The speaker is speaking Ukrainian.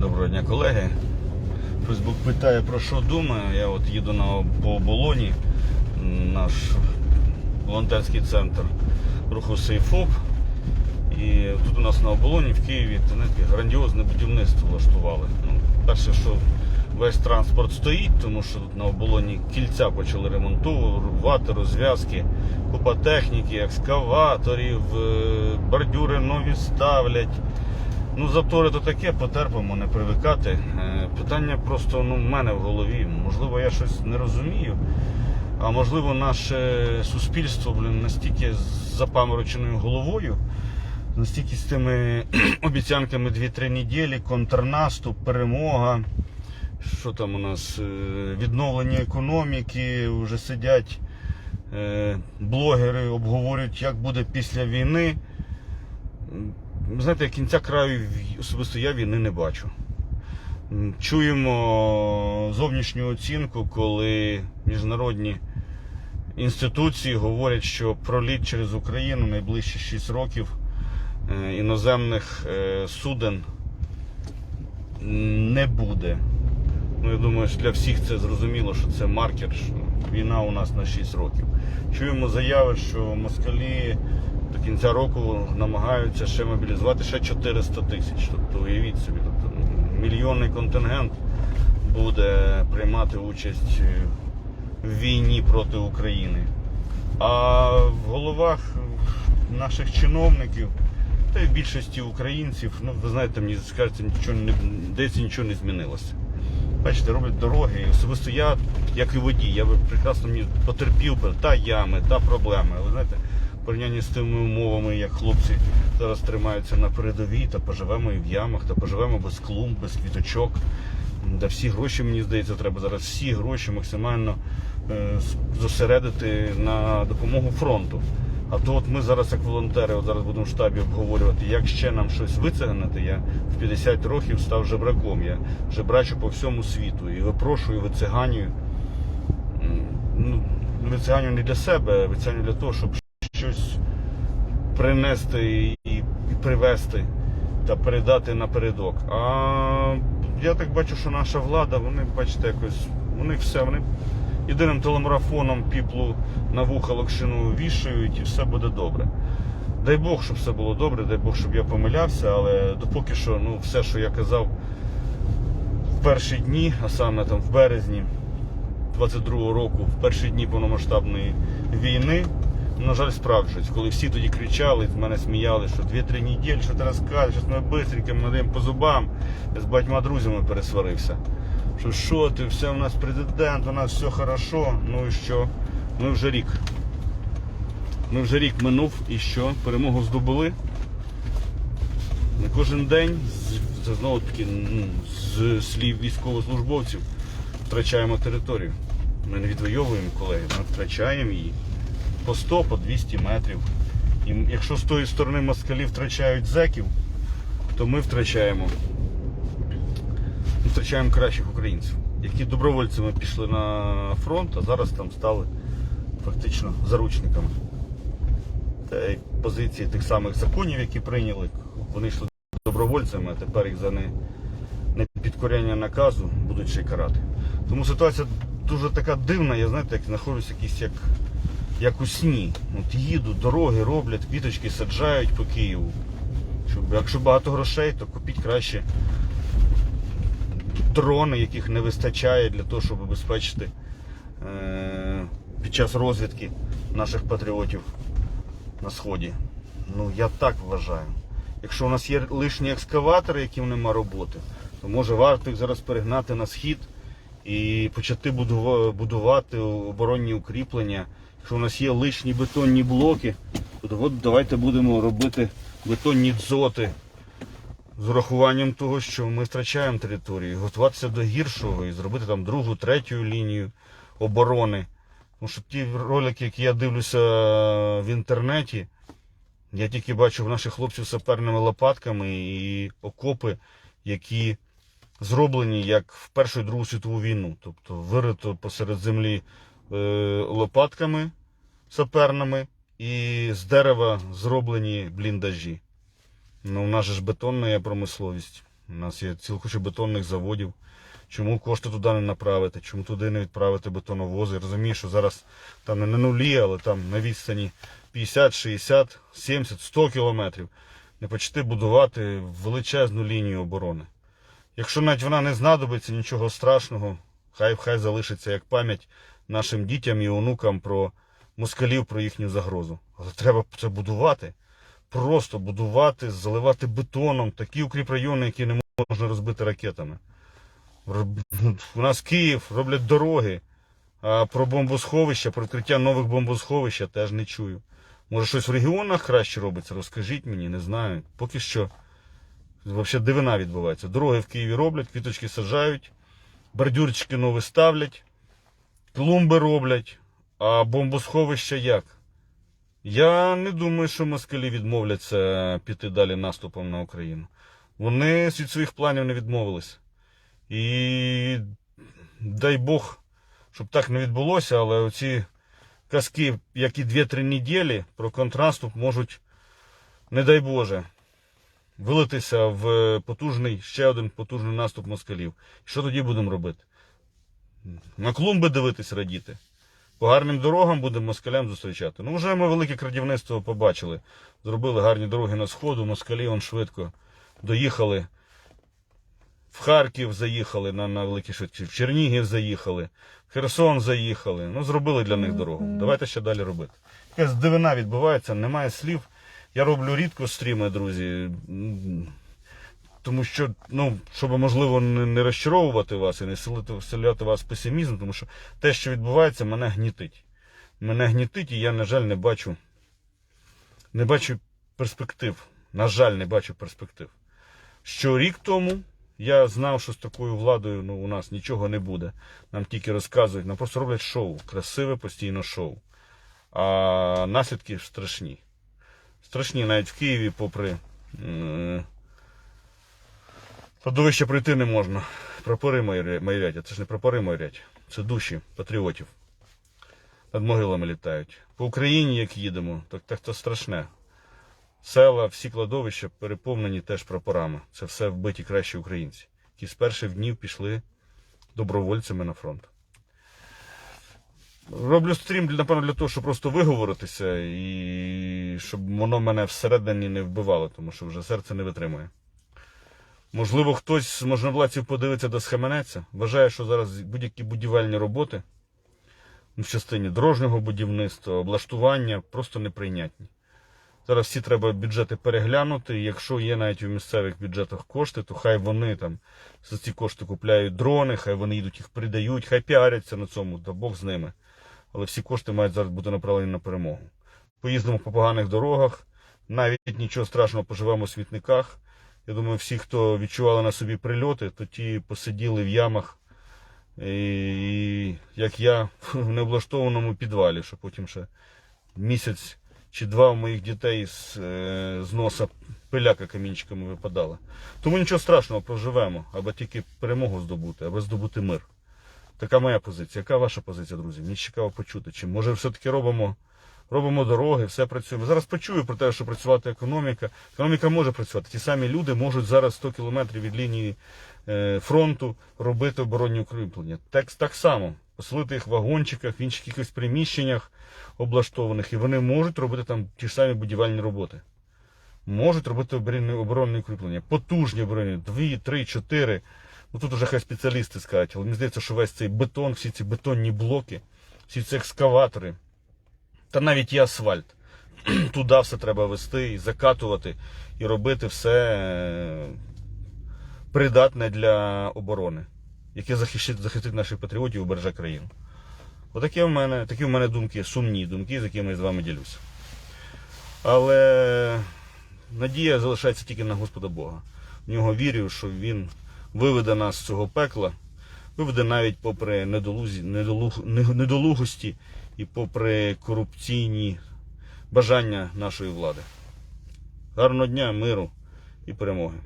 Доброго дня, колеги. Фейсбук питає про що думаю. Я от їду на по оболоні, наш волонтерський центр руху Сейфоп. І тут у нас на оболоні в Києві знаєте, грандіозне будівництво влаштували. Ну, перше, що весь транспорт стоїть, тому що тут на оболоні кільця почали ремонтувати, розв'язки, купа техніки, екскаваторів, е, бордюри нові ставлять. Ну, затори то таке, потерпимо, не привикати. Е, Питання просто ну, в мене в голові. Можливо, я щось не розумію. А можливо, наше суспільство блін, настільки з запамороченою головою, настільки з тими обіцянками 2-3 неділі, контрнаступ, перемога. Що там у нас? е, Відновлення економіки, вже сидять е, блогери, обговорюють, як буде після війни. Знаєте, кінця краю особисто я війни не бачу. Чуємо зовнішню оцінку, коли міжнародні інституції говорять, що проліт через Україну найближчі 6 років е, іноземних е, суден не буде. Ну, я думаю, що для всіх це зрозуміло, що це маркер, що війна у нас на 6 років. Чуємо заяви, що москалі кінця року намагаються ще мобілізувати ще 400 тисяч. Тобто уявіть собі, тобто, мільйонний контингент буде приймати участь в війні проти України. А в головах наших чиновників та й в більшості українців, ну ви знаєте, мені скажете, нічого не десь нічого не змінилося. Бачите, роблять дороги. І особисто я, як і водій, я би прекрасно мені потерпів та ями, та проблеми. Але знаєте, порівнянні з тими умовами, як хлопці зараз тримаються на передовій, та поживемо і в ямах, та поживемо без клумб, без квіточок. Да всі гроші, мені здається, треба зараз всі гроші максимально е, зосередити на допомогу фронту. А то от ми зараз, як волонтери, от зараз будемо в штабі обговорювати, як ще нам щось вицеганити. Я в 50 років став жебраком. Я жебрачу по всьому світу і випрошую, вицеганюю. М, Ну, вицеганю не для себе, а вицеганю для того, щоб принести і, привезти та передати напередок. А я так бачу, що наша влада, вони, бачите, якось, вони все, вони єдиним телемарафоном піплу на вуха локшину вішають і все буде добре. Дай Бог, щоб все було добре, дай Бог, щоб я помилявся, але допоки що ну, все, що я казав в перші дні, а саме там в березні 22-го року, в перші дні повномасштабної війни, на жаль, справджують. Коли всі тоді кричали, з мене сміяли, що 2-3 неділі, що ти розкажеш, що ми бистренько ми даємо по зубам. Я з багатьма друзями пересварився. Що що ти, все у нас президент, у нас все хорошо. Ну і що? Ми вже рік. Ми вже рік минув і що? Перемогу здобули. Не кожен день, знову таки ну, з слів військовослужбовців, втрачаємо територію. Ми не відвоюємо, колеги, ми втрачаємо її по 100, по 200 метрів. І якщо з тої сторони москалі втрачають зеків, то ми втрачаємо, ми втрачаємо кращих українців, які добровольцями пішли на фронт, а зараз там стали фактично заручниками. Та й позиції тих самих законів, які прийняли, вони йшли добровольцями, а тепер їх за не, не наказу будуть ще й карати. Тому ситуація дуже така дивна, я знаєте, як знаходжусь якийсь як, як у сні. От їду, дороги роблять, квіточки саджають по Києву. Щоб, якщо багато грошей, то купіть краще дрони, яких не вистачає для того, щоб обезпечити е, під час розвідки наших патріотів на сході. Ну я так вважаю. Якщо у нас є лишні екскаватори, яким нема роботи, то може варто їх зараз перегнати на схід і почати будувати оборонні укріплення. Якщо у нас є лишні бетонні блоки, то от давайте будемо робити бетонні дзоти з урахуванням того, що ми втрачаємо територію, готуватися до гіршого і зробити там другу, третю лінію оборони. Тому що ті ролики, які я дивлюся в інтернеті, я тільки бачу в наших хлопців саперними лопатками і окопи, які зроблені як в Першу і Другу світову війну. Тобто вирито посеред землі лопатками саперними і з дерева зроблені бліндажі. Ну, у нас же ж бетонна є промисловість. У нас є ціла бетонних заводів. Чому кошти туди не направити? Чому туди не відправити бетоновози? Розумію, що зараз там не на нулі, але там на відстані 50, 60, 70, 100 кілометрів не почати будувати величезну лінію оборони. Якщо навіть вона не знадобиться, нічого страшного, хай хай залишиться як пам'ять нашим дітям і онукам про москалів, про їхню загрозу. Але треба це будувати. Просто будувати, заливати бетоном такі укріпрайони, які не можна розбити ракетами. У нас Київ роблять дороги, а про бомбосховища, про відкриття нових бомбосховищ я теж не чую. Може щось в регіонах краще робиться? Розкажіть мені, не знаю. Поки що взагалі дивина відбувається. Дороги в Києві роблять, квіточки саджають, бордюрчики нові ставлять, клумби роблять, а бомбосховища як? Я не думаю, що москалі відмовляться піти далі наступом на Україну. Вони від своїх планів не відмовились. І дай Бог, щоб так не відбулося, але оці казки, як і 2-3 неділі про контраступ можуть, не дай Боже, вилитися в потужний, ще один потужний наступ москалів. Що тоді будемо робити? На клумби дивитись радіти. По гарним дорогам будемо москалям зустрічати. Ну, вже ми велике крадівництво побачили. Зробили гарні дороги на сходу, москалі он швидко доїхали. В Харків заїхали на, на великій швидкості, в Чернігів заїхали, в Херсон заїхали. Ну, зробили для них дорогу. Давайте ще далі робити. Якась дивина відбувається, немає слів. Я роблю рідко стріми, друзі. Тому що, ну, щоб можливо не, не розчаровувати вас і не вселяти вас песимізм, тому що те, що відбувається, мене гнітить. Мене гнітить, і я, на жаль, не бачу, не бачу перспектив. На жаль, не бачу перспектив. Що рік тому я знав, що з такою владою ну, у нас нічого не буде. Нам тільки розказують, нам просто роблять шоу, красиве постійно шоу. А наслідки страшні. Страшні навіть в Києві, попри. е, Кладовище пройти не можна. Прапори майорять, а це ж не прапори майорять, це душі патріотів. Над могилами літають. По Україні, як їдемо, так, так то страшне. Села, всі кладовища переповнені теж прапорами. Це все вбиті кращі українці, які з перших днів пішли добровольцями на фронт. Роблю стрім, напевно, для того, щоб просто виговоритися і щоб воно мене всередині не вбивало, тому що вже серце не витримує. Можливо, хтось з можновладців подивиться да схаменеться. Вважає, що зараз будь-які будівельні роботи в частині дорожнього будівництва, облаштування просто неприйнятні. Зараз всі треба бюджети переглянути. і Якщо є навіть у місцевих бюджетах кошти, то хай вони там за ці кошти купляють дрони, хай вони йдуть їх придають, хай піаряться на цьому, та Бог з ними. Але всі кошти мають зараз бути направлені на перемогу. Поїздимо по поганих дорогах, навіть нічого страшного поживемо в смітниках. Я думаю, всі, хто відчували на собі прильоти, то ті посиділи в ямах, і, як я, в необлаштованому підвалі, що потім ще місяць чи два у моїх дітей з, е, з носа пиляка камінчиками випадала. Тому нічого страшного, проживемо, аби тільки перемогу здобути, аби здобути мир. Така моя позиція. Яка ваша позиція, друзі? Мені цікаво почути. Чи може все-таки робимо, робимо дороги, все працюємо. Зараз почую про те, що працювати економіка. Економіка може працювати. Ті самі люди можуть зараз 100 кілометрів від лінії е, фронту робити оборонні укріплення. Так, так само поселити їх в вагончиках, в інших якихось приміщеннях облаштованих, і вони можуть робити там ті ж самі будівельні роботи. Можуть робити оборонні, укріплення, потужні оборонні, дві, три, чотири. Ну тут уже хай спеціалісти скажуть, але мені здається, що весь цей бетон, всі ці бетонні блоки, всі ці екскаватори, та навіть і асфальт. Туди все треба вести і закатувати, і робити все е, придатне для оборони, яке захистить, захистить наших патріотів і убереже країну. Отакі в мене, такі в мене думки, сумні думки, з якими я з вами ділюся. Але надія залишається тільки на Господа Бога. В нього вірю, що Він виведе нас з цього пекла, виведе навіть попри недолугості і попри корупційні бажання нашої влади. Гарного дня, миру і перемоги.